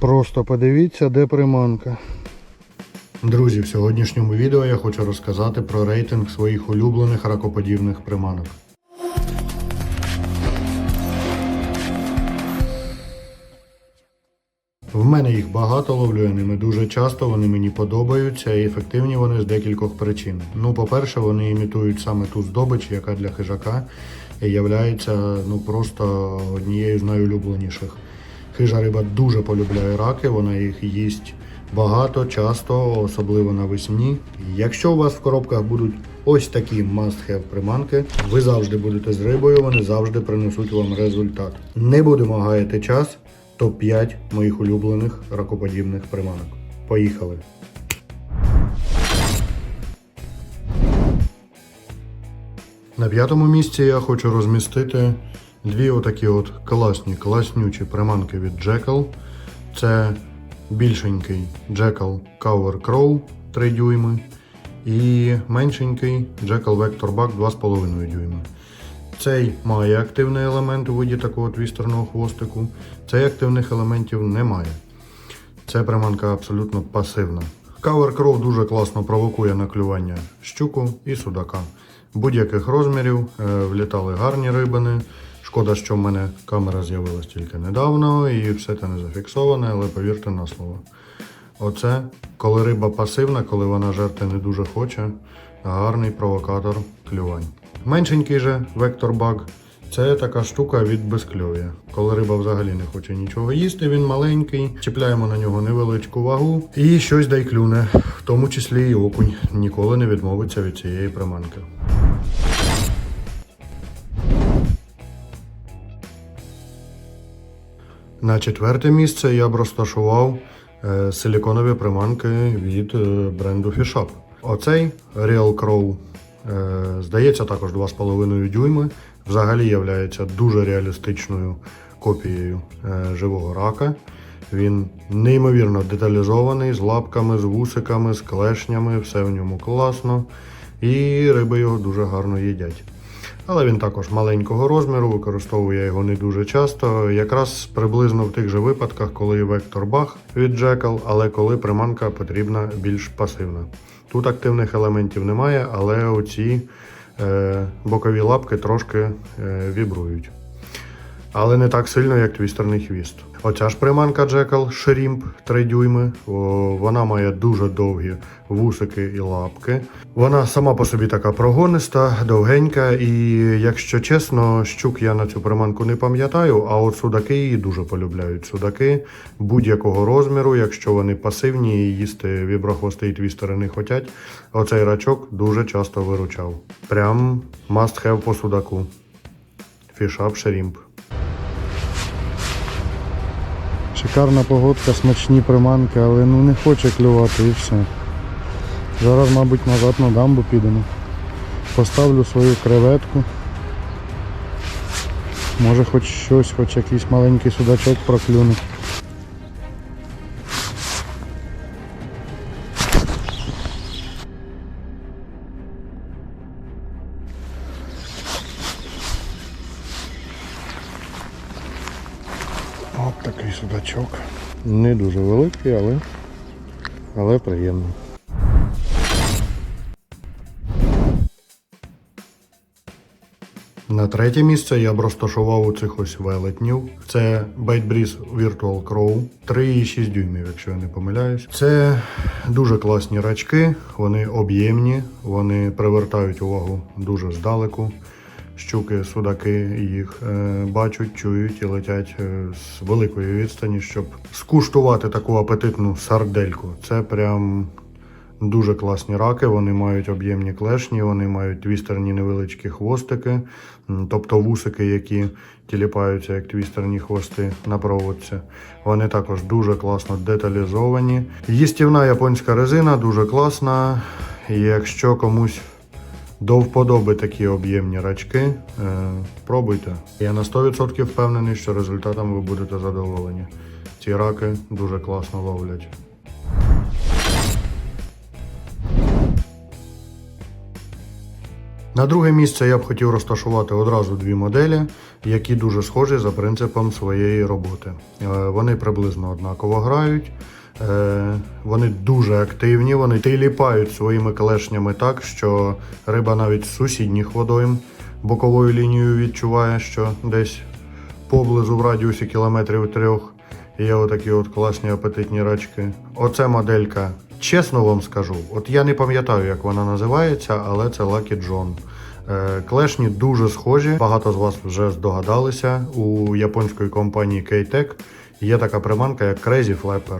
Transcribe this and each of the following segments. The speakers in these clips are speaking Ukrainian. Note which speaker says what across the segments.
Speaker 1: Просто подивіться, де приманка. Друзі, в сьогоднішньому відео я хочу розказати про рейтинг своїх улюблених ракоподібних приманок. В мене їх багато ловлю, я ними дуже часто, вони мені подобаються і ефективні вони з декількох причин. Ну, по-перше, вони імітують саме ту здобич, яка для хижака являється ну, просто однією з найулюбленіших. Хижа риба дуже полюбляє раки, вона їх їсть багато, часто, особливо навесні. Якщо у вас в коробках будуть ось такі must-have приманки, ви завжди будете з рибою, вони завжди принесуть вам результат. Не будемо гаяти час. Топ-5 моїх улюблених ракоподібних приманок. Поїхали! На п'ятому місці я хочу розмістити дві отакі от класні, класнючі приманки від Jackal. Це більшенький Jackal Cover Crow 3 дюйми і меншенький Jackal Vector Buck 2,5 дюйми. Цей має активний елемент у виді такого твістерного хвостику. Цей активних елементів немає. Це приманка абсолютно пасивна. Cover Crow дуже класно провокує на клювання щуку і судака. Будь-яких розмірів е, влітали гарні рибини. Шкода, що в мене камера з'явилась тільки недавно і все це не зафіксоване, але повірте на слово. Оце, коли риба пасивна, коли вона жерти не дуже хоче, гарний провокатор клювань. Меншенький же вектор баг це така штука від безкльов'я. Коли риба взагалі не хоче нічого їсти, він маленький, чіпляємо на нього невеличку вагу і щось дай клюне, в тому числі і окунь. Ніколи не відмовиться від цієї приманки. На четверте місце я б розташував е, силіконові приманки від е, бренду Fishup. Оцей Real Crow, е, здається, також 2,5 дюйми. Взагалі є дуже реалістичною копією живого рака. Він неймовірно деталізований, з лапками, з вусиками, з клешнями, все в ньому класно. І риби його дуже гарно їдять. Але він також маленького розміру, використовую я його не дуже часто. Якраз приблизно в тих же випадках, коли вектор бах від Джекал, але коли приманка потрібна більш пасивна. Тут активних елементів немає, але оці е, бокові лапки трошки е, вібрують. Але не так сильно, як твістерний хвіст. Оця ж приманка Jackal Shrimp 3 дюйми. О, вона має дуже довгі вусики і лапки. Вона сама по собі така прогониста, довгенька, і якщо чесно, щук я на цю приманку не пам'ятаю, а от судаки її дуже полюбляють. Судаки будь-якого розміру, якщо вони пасивні і їсти віброхвости і твістери не хотять, оцей рачок дуже часто виручав. Прям must have по судаку. Фішап Shrimp. Шикарна погодка, смачні приманки, але ну не хоче клювати і все. Зараз, мабуть, назад на дамбу підемо. Поставлю свою креветку. Може хоч щось, хоч якийсь маленький судачок проклюне. Такий судачок. Не дуже великий, але, але приємний. На третє місце я б розташував у цих ось велетнів. Це Breeze Virtual Crow 3,6 дюймів, якщо я не помиляюсь. Це дуже класні рачки, вони об'ємні, вони привертають увагу дуже здалеку. Щуки, судаки їх е, бачать, чують і летять е, з великої відстані, щоб скуштувати таку апетитну сардельку. Це прям дуже класні раки. Вони мають об'ємні клешні, вони мають твістерні невеличкі хвостики, тобто вусики, які тіліпаються як твістерні хвости на проводці. Вони також дуже класно деталізовані. Їстівна японська резина дуже класна. І Якщо комусь до вподоби такі об'ємні рачки. Е, пробуйте. Я на 100% впевнений, що результатом ви будете задоволені. Ці раки дуже класно ловлять. На друге місце я б хотів розташувати одразу дві моделі, які дуже схожі за принципом своєї роботи. Е, Вони приблизно однаково грають, вони дуже активні, вони тиліпають своїми клешнями так, що риба навіть з сусідніх водойм боковою лінією відчуває, що десь поблизу в радіусі кілометрів трьох є отакі от класні апетитні рачки. Оце моделька. Чесно вам скажу, от я не пам'ятаю, як вона називається, але це Lucky John. Е, Клешні дуже схожі. Багато з вас вже здогадалися. У японської компанії K-Tech є така приманка, як Crazy Flapper.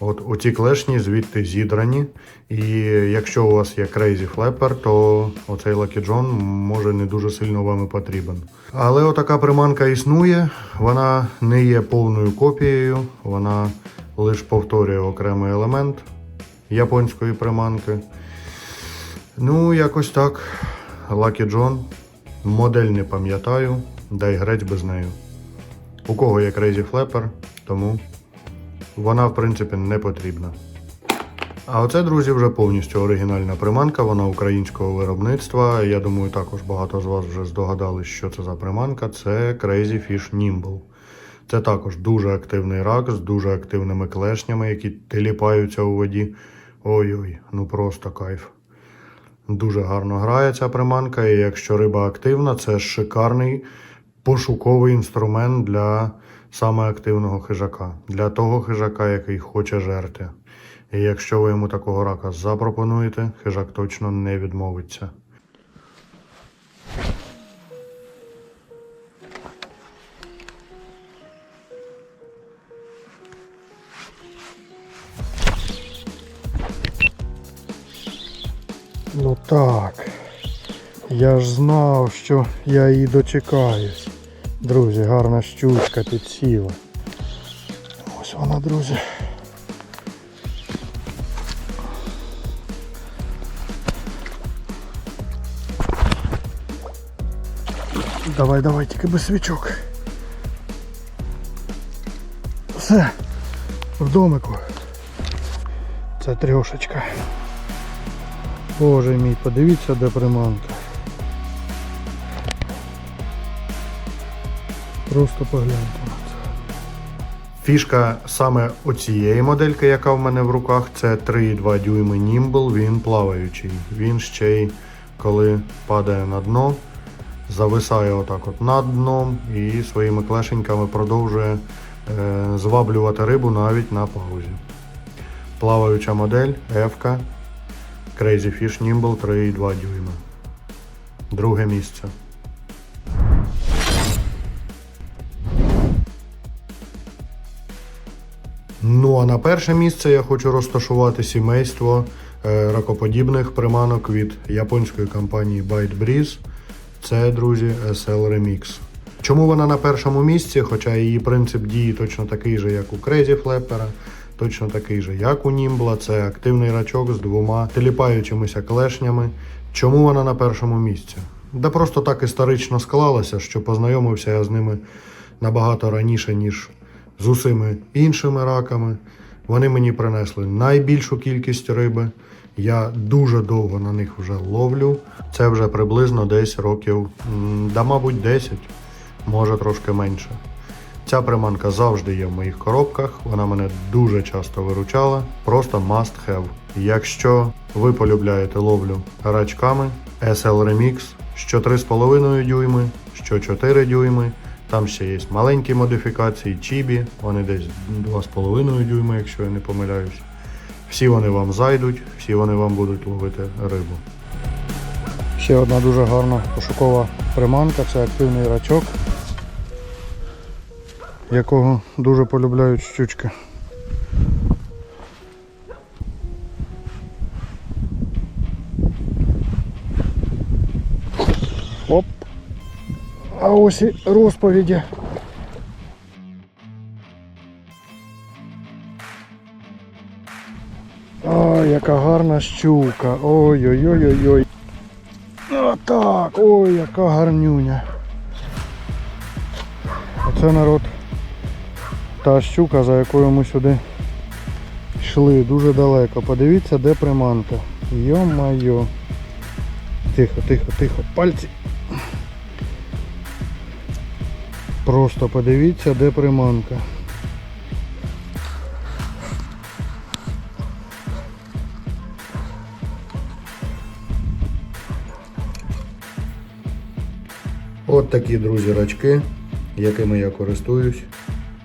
Speaker 1: От оці клешні звідти зідрані. І якщо у вас є Crazy Flapper, то оцей Lucky John може не дуже сильно вам і потрібен. Але отака приманка існує, вона не є повною копією, вона лише повторює окремий елемент японської приманки. Ну, якось так. Lucky John. Модель не пам'ятаю, дай грець без нею. У кого є Crazy Flapper, тому вона, в принципі, не потрібна. А оце, друзі, вже повністю оригінальна приманка, вона українського виробництва. Я думаю, також багато з вас вже здогадались, що це за приманка. Це Crazy Fish Nimble. Це також дуже активний рак з дуже активними клешнями, які теліпаються у воді. Ой-ой, ну просто кайф. Дуже гарно грає ця приманка, і якщо риба активна, це шикарний пошуковий інструмент для саме активного хижака, для того хижака, який хоче жерти. І якщо ви йому такого рака запропонуєте, хижак точно не відмовиться. Ну так. Я ж знав, що я її дочекаюсь. Друзі, гарна щучка підсіла. Ось вона, друзі. Давай, давай, тільки без свічок. Все, в домику. Це трьошечка. Боже мій, подивіться, де приманка. Просто погляньте. Фішка саме оцієї модельки, яка в мене в руках, це 3,2 дюйми Nimble, він плаваючий. Він ще й коли падає на дно, зависає отак от над дном і своїми клешеньками продовжує е, зваблювати рибу навіть на паузі. Плаваюча модель F. Crazy Fish Nimble 3,2 дюйма. Друге місце. Ну а на перше місце я хочу розташувати сімейство е, ракоподібних приманок від японської компанії Bite Breeze. Це, друзі, SL Remix. Чому вона на першому місці, хоча її принцип дії точно такий же, як у Crazy Flapper, точно такий же, як у Німбла. Це активний рачок з двома теліпаючимися клешнями. Чому вона на першому місці? Да просто так історично склалося, що познайомився я з ними набагато раніше, ніж з усіми іншими раками. Вони мені принесли найбільшу кількість риби. Я дуже довго на них вже ловлю. Це вже приблизно десь років, да, мабуть, 10, може трошки менше. Ця приманка завжди є в моїх коробках, вона мене дуже часто виручала, просто must have. Якщо ви полюбляєте ловлю рачками, SL Remix, що 3,5 дюйми, що 4 дюйми, там ще є маленькі модифікації, чібі, вони десь 2,5 дюйма, якщо я не помиляюсь. Всі вони вам зайдуть, всі вони вам будуть ловити рибу. Ще одна дуже гарна пошукова приманка це активний рачок, якого дуже полюбляють щучки. А ось і розповіді. Ой, яка гарна щука. Ой-ой-ой-ой-ой. Отак, ой, яка гарнюня. Оце народ. Та щука, за якою ми сюди йшли дуже далеко. Подивіться, де приманка. Йо-майо. Тихо, тихо, тихо. Пальці. Просто подивіться, де приманка. От такі, друзі, рачки, якими я користуюсь.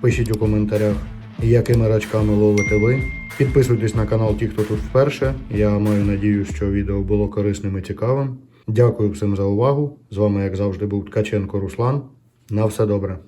Speaker 1: Пишіть у коментарях, якими рачками ловите ви. Підписуйтесь на канал ті, хто тут вперше. Я маю надію, що відео було корисним і цікавим. Дякую всім за увагу. З вами, як завжди, був Ткаченко Руслан. На все добре.